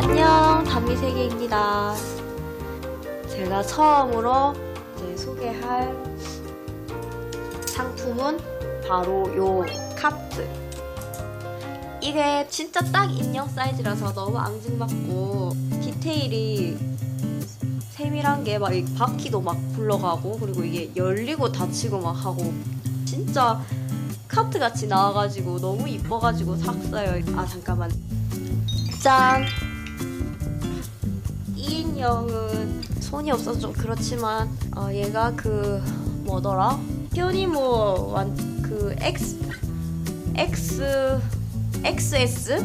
안녕 단미세계입니다. 제가 처음으로 소개할 상품은 바로 요 카트. 이게 진짜 딱 인형 사이즈라서 너무 앙증맞고 디테일이 세밀한 게 막 바퀴도 막 굴러가고 그리고 이게 열리고 닫히고 막 하고 진짜 카트 같이 나와가지고 너무 이뻐가지고 샀어요. 아 잠깐만. 짠. 이 인형은 손이 없어서 좀 그렇지만 어, 얘가 그 뭐더라? 피오니모 완그 X X XS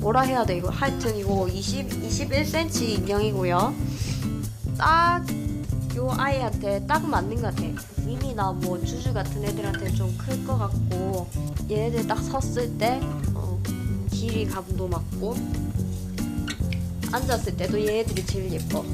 뭐라 해야 돼 이거 하여튼 이거 20 21cm 인형이고요. 딱 요 아이한테 딱 맞는 것 같아. 미미나 뭐 주주 같은 애들한테 좀 클 것 같고 얘네들 딱 섰을 때 어, 길이 감도 맞고 앉았을 때도 얘네들이 제일 예뻐.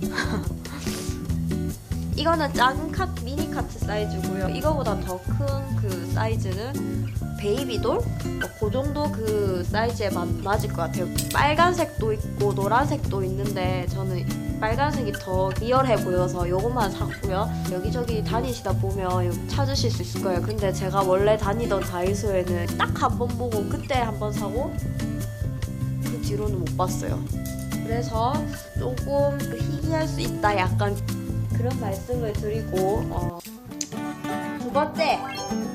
이거는 작은 카트, 미니 카트 사이즈고요. 이거보다 더 큰 그 사이즈는 베이비돌? 뭐그 정도 그 사이즈에 마- 맞을 것 같아요. 빨간색도 있고 노란색도 있는데 저는 빨간색이 더 리얼해 보여서 이것만 샀고요. 여기저기 다니시다 보면 찾으실 수 있을 거예요. 근데 제가 원래 다니던 다이소에는 딱 한 번 보고 그때 한 번 사고 그 뒤로는 못 봤어요. 그래서 조금 희귀할 수 있다 약간 그런 말씀을 드리고 어, 두 번째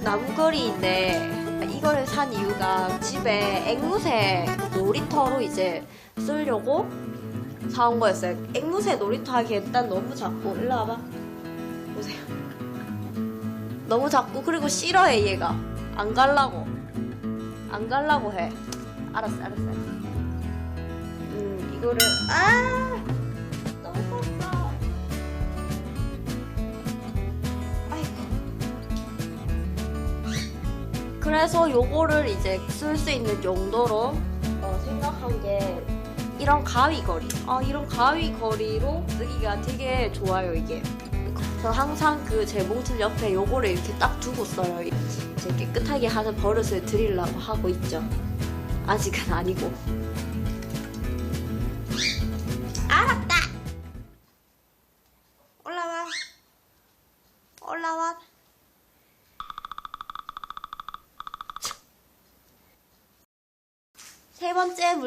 나무거리인데 이거를 산 이유가 집에 앵무새 놀이터로 이제 쓰려고 사온 거였어요. 앵무새 놀이터 하기에 일단 너무 작고 일로 와봐 보세요. 너무 작고 그리고 싫어해 얘가 안 갈라고 안 갈라고 해. 알았어 알았어. 음 이거를 아 컸어. 아이고. 그래서 요거를 이제 쓸 수 있는 용도로 어, 생각한 게 이런 가위 거리. 아 이런 가위 거리로 쓰기가 되게 좋아요 이게. 저 항상 그제 몽틀 옆에 요거를 이렇게 딱 두고 써요. 이제 깨끗하게 하는 버릇을 들이려고 하고 있죠. 아직은 아니고.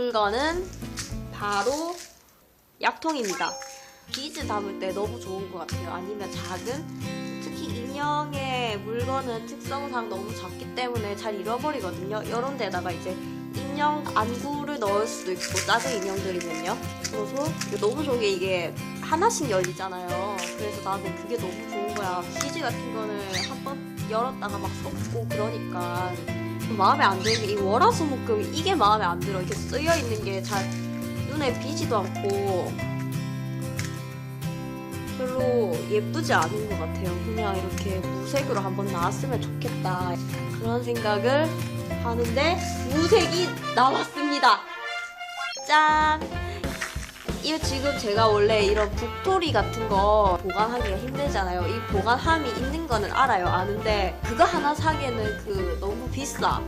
번째 물건은 바로 약통입니다. 비즈 담을 때 너무 좋은 것 같아요. 아니면 작은 특히 인형의 물건은 특성상 너무 작기 때문에 잘 잃어버리거든요. 이런 데다가 이제 인형 안구를 넣을 수도 있고 작은 인형들이면요. 그래서 너무 좋은 게 이게 하나씩 열리잖아요. 그래서 나는 그게 너무 좋은 거야. 비즈 같은 거는 한 번 열었다가 막 썩고 그러니까 마음에 안 드는 게 이 월화수목금 이게 마음에 안 들어. 이렇게 쓰여 있는 게 잘 눈에 비지도 않고 별로 예쁘지 않은 것 같아요. 그냥 이렇게 무색으로 한번 나왔으면 좋겠다. 그런 생각을 하는데 무색이 나왔습니다. 짠! 이거 지금 제가 원래 이런 북토리 같은 거 보관하기가 힘들잖아요. 이 보관함이 있는 거는 알아요. 아는데 그거 하나 사기에는 그 너무 비싸.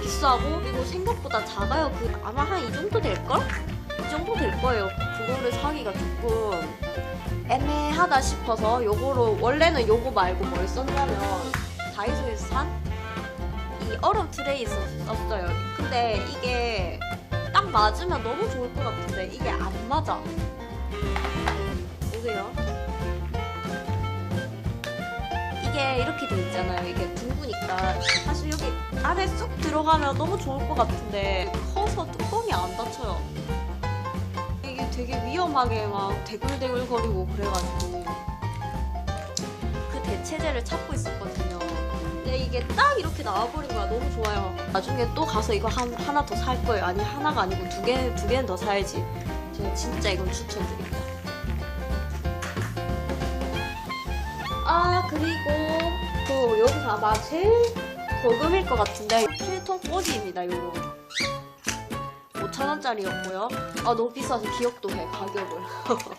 비싸고 그리고 생각보다 작아요. 그 아마 한 이 정도 될걸? 이 정도 될 거예요. 그거를 사기가 조금 애매하다 싶어서 요거로 원래는 요거 말고 뭘 썼냐면 다이소에서 산 이 얼음 트레이 썼- 썼어요. 근데 이게 딱 맞으면 너무 좋을 것 같은데 이게 안 맞아. 보세요. 이게 이렇게 돼 있잖아요. 이게 둥그니까 사실 여기 안에 쑥 들어가면 너무 좋을 것 같은데 커서 뚜껑이 안 닫혀요. 이게 되게 위험하게 막 대굴대굴 거리고 그래가지고 그 대체제를 찾고 있었거든요. 근데 이게 딱 이렇게 나와버린 거야 너무 좋아요. 나중에 또 가서 이거 한, 하나 더 살 거예요. 아니 하나가 아니고 두 개, 두 개는 더 사야지. 저는 진짜 이건 추천드립니다. 아 그리고 또 여기서 아마 제일 거금일 것 같은데 필통 꽂이입니다 요거 5천원짜리였고요 아 너무 비싸서 기억도 해 가격을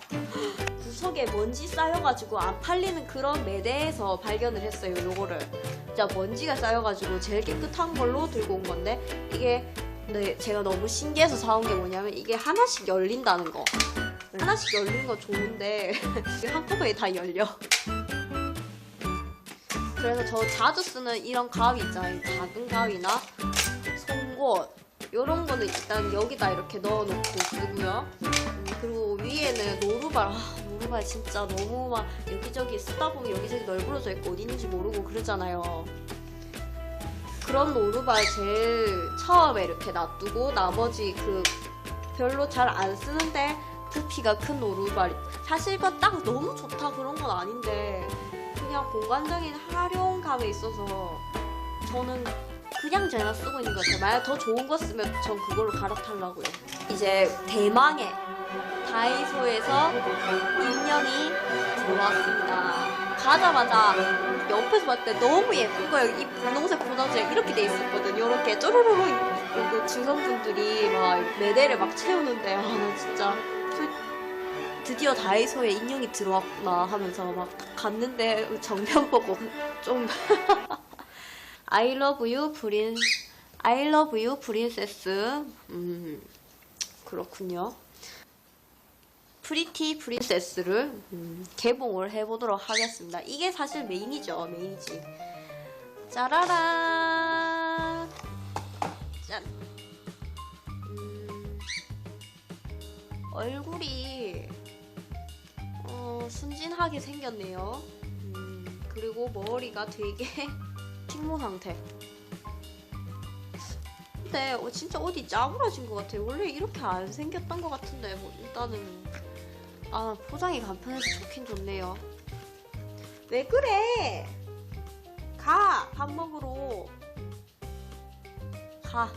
구석에 먼지 쌓여가지고 안 팔리는 그런 매대에서 발견을 했어요 요거를 진짜 먼지가 쌓여가지고 제일 깨끗한 걸로 들고 온 건데 이게 근데 제가 너무 신기해서 사온 게 뭐냐면 이게 하나씩 열린다는 거. 하나씩 열리는 거 좋은데 한꺼번에 다 열려. 그래서 저 자주 쓰는 이런 가위 있잖아요. 작은 가위나 송곳 이런 거는 일단 여기다 이렇게 넣어놓고 쓰고요. 음, 그리고 위에는 노루발. 아, 노루발 진짜 너무 막 여기저기 쓰다 보면 여기저기 널브러져 있고 어디 있는지 모르고 그러잖아요. 그런 노루발 제일 처음에 이렇게 놔두고 나머지 그 별로 잘 안 쓰는데 부피가 큰 노루발 사실 이거 딱 너무 좋다 그런 건 아닌데 그냥 공간적인 활용감에 있어서 저는 그냥 제가 쓰고 있는 것 같아요 만약 더 좋은 거 쓰면 전 그걸로 갈아타려고요 이제 대망의 다이소에서 인형이 들어왔습니다 가자마자 옆에서 봤을 때 너무 예쁜 거예요. 이 분홍색 포장지에 이렇게 돼 있었거든요. 이렇게 쪼르르르 있고 주선분들이 막 매대를 막 채우는데 아 나 진짜 솔- 드디어 다이소에 인형이 들어왔구나 하면서 막 갔는데 정면 보고 좀 I love you 프린 I love you 프린세스 음 그렇군요. 프리티 프린세스를 음, 개봉을 해보도록 하겠습니다. 이게 사실 메인이죠. 메인이지. 짜라란. 짠. 음, 얼굴이 어, 순진하게 생겼네요. 음, 그리고 머리가 되게 식모 상태. 근데 어, 진짜 어디 짜부러진 것 같아요. 원래 이렇게 안 생겼던 것 같은데 뭐 일단은 아 포장이 간편해서 좋긴 좋네요. 왜 그래? 가! 밥 먹으러. 가.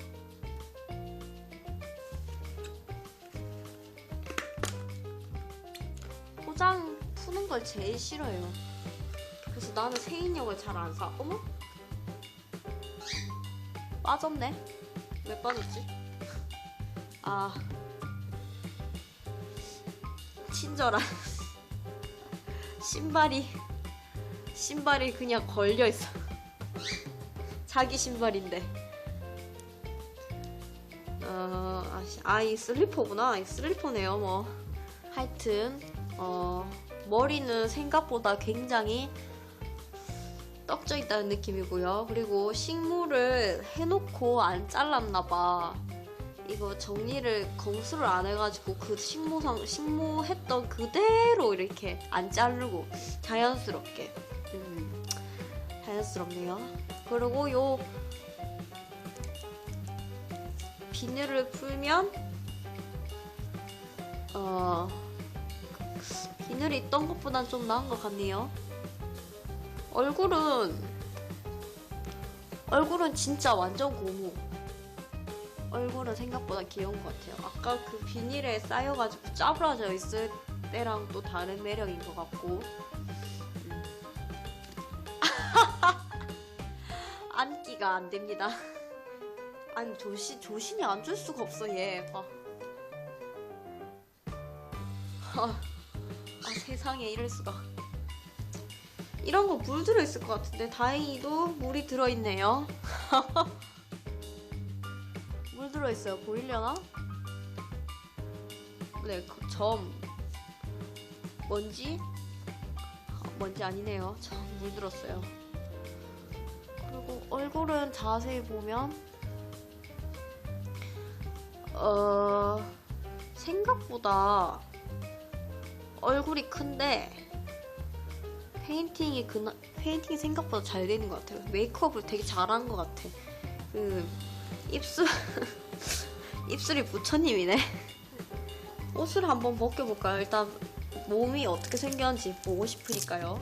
포장 푸는 걸 제일 싫어요. 그래서 나는 새 인형을 잘 안 사. 어머? 빠졌네? 왜 빠졌지? 아. 친절한 신발이 신발이 그냥 걸려 있어. 자기 신발인데. 어, 아, 씨, 아, 이 슬리퍼구나. 이 슬리퍼네요, 뭐. 하여튼, 어, 머리는 생각보다 굉장히 떡져 있다는 느낌이고요. 그리고 식물을 해놓고 안 잘랐나봐. 이거 정리를 검수를 안 해가지고 그 식모상 식모했던 그대로 이렇게 안 자르고 자연스럽게 음, 자연스럽네요. 그리고 요 비늘을 풀면 어 비늘이 있던 것보단 좀 나은 것 같네요. 얼굴은 얼굴은 진짜 완전 고무. 얼굴은 생각보다 귀여운 것 같아요. 아까 그 비닐에 쌓여가지고 짜부러져 있을 때랑 또 다른 매력인 것 같고. 음. 앉기가 안 됩니다. 아니 조신 조신이 앉을 수가 없어 얘. 봐. 아, 아 세상에 이럴 수가. 이런 거 물 들어 있을 것 같은데 다행히도 물이 들어 있네요. 물 들어있어요. 보이려나? 네, 그 점. 먼지? 아, 먼지 아니네요. 점 물 들었어요. 그리고 얼굴은 자세히 보면, 어, 생각보다 얼굴이 큰데, 페인팅이 그나, 페인팅이 생각보다 잘 되는 것 같아요. 메이크업을 되게 잘한 것 같아. 그, 입술 입술이 부처님이네. 옷을 한번 벗겨볼까요? 일단 몸이 어떻게 생겼는지 보고 싶으니까요.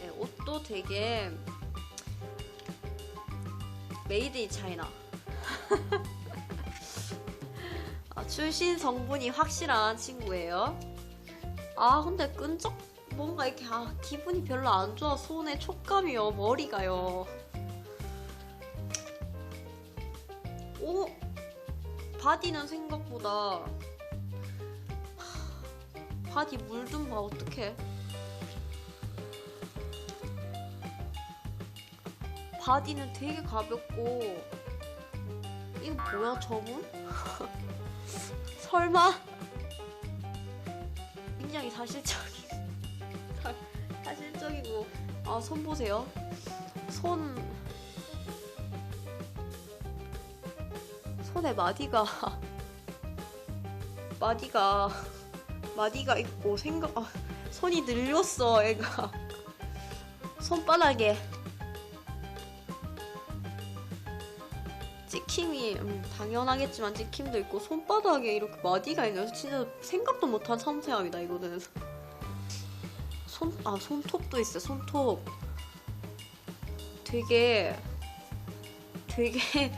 네, 옷도 되게 메이드 인 차이나. 아, 출신 성분이 확실한 친구예요. 아 근데 끈적 뭔가 이렇게 아, 기분이 별로 안 좋아 손에 촉감이요 머리가요. 오 바디는 생각보다 하, 바디 물좀봐 어떡해 바디는 되게 가볍고 이거 뭐야 저분? 설마? 굉장히 사실적이 사, 사실적이고 아 손 보세요 손 손에 마디가 마디가 마디가 있고 생각 아, 손이 늘렸어 애가. 손바닥에. 찍힘이 음, 당연하겠지만 찍힘도 있고 손바닥에 이렇게 마디가 있는 진짜 생각도 못한 섬세함이다 이거는. 손 아 손톱도 있어 손톱. 되게 되게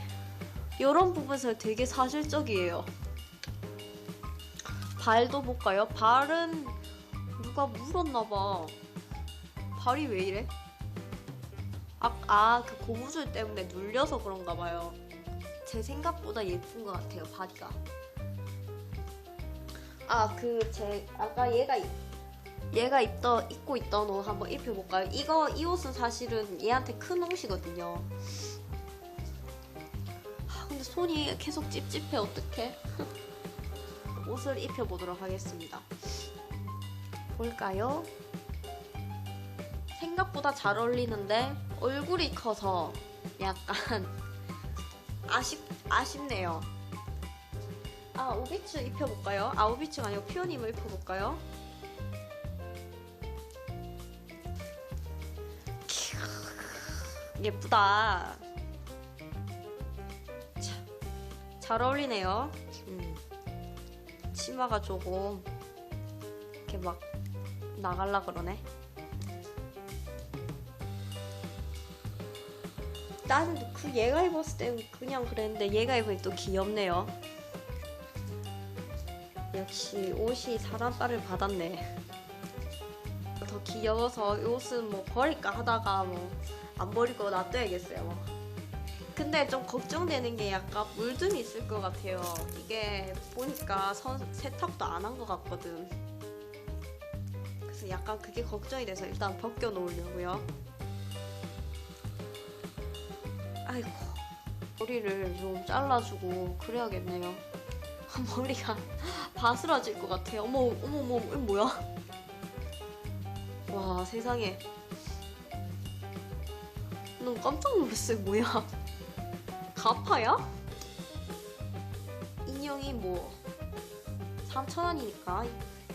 이런 부분에서 되게 사실적이에요 발도 볼까요? 발은 누가 물었나봐 발이 왜 이래? 아, 아, 그 고무줄 때문에 눌려서 그런가 봐요. 제 생각보다 예쁜 것 같아요, 바디가. 아, 그, 제, 아까 얘가, 입- 얘가 입던, 입고 있던 옷 한번 입혀볼까요? 이거, 이 옷은 사실은 얘한테 큰 옷이거든요. 아, 근데 손이 계속 찝찝해, 어떡해? 옷을 입혀보도록 하겠습니다. 볼까요? 생각보다 잘 어울리는데 얼굴이 커서 약간 아쉽 아쉽네요. 아 오비츠 입혀볼까요? 아 오비츠가 아니고 피오님을 입혀볼까요? 예쁘다. 잘 어울리네요. 음. 치마가 조금 이렇게 막 나갈라 그러네. 나는 그 얘가 입었을 땐 그냥 그랬는데 얘가 입으니 또 귀엽네요. 역시 옷이 사랑빨을 받았네. 더 귀여워서 이 옷은 뭐 버릴까 하다가 뭐 안 버리고 놔둬야겠어요. 뭐. 근데 좀 걱정되는 게 약간 물듬이 있을 것 같아요. 이게 보니까 선, 세탁도 안 한 것 같거든. 그래서 약간 그게 걱정이 돼서 일단 벗겨 놓으려고요. 아이고 머리를 좀 잘라주고 그래야겠네요. 머리가 바스라질 것 같아요. 어머 어머 어머 이거 뭐야? 와 세상에. 너무 깜짝 놀랐어요. 뭐야? 가파야? 인형이 뭐 3,000원이니까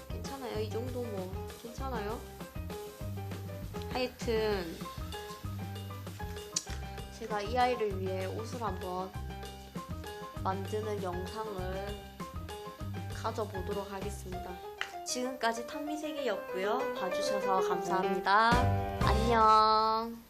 괜찮아요. 이 정도 뭐 괜찮아요. 하여튼 제가 이 아이를 위해 옷을 한번 만드는 영상을 가져보도록 하겠습니다. 지금까지 탐미세계였고요. 봐주셔서 감사합니다. 안녕.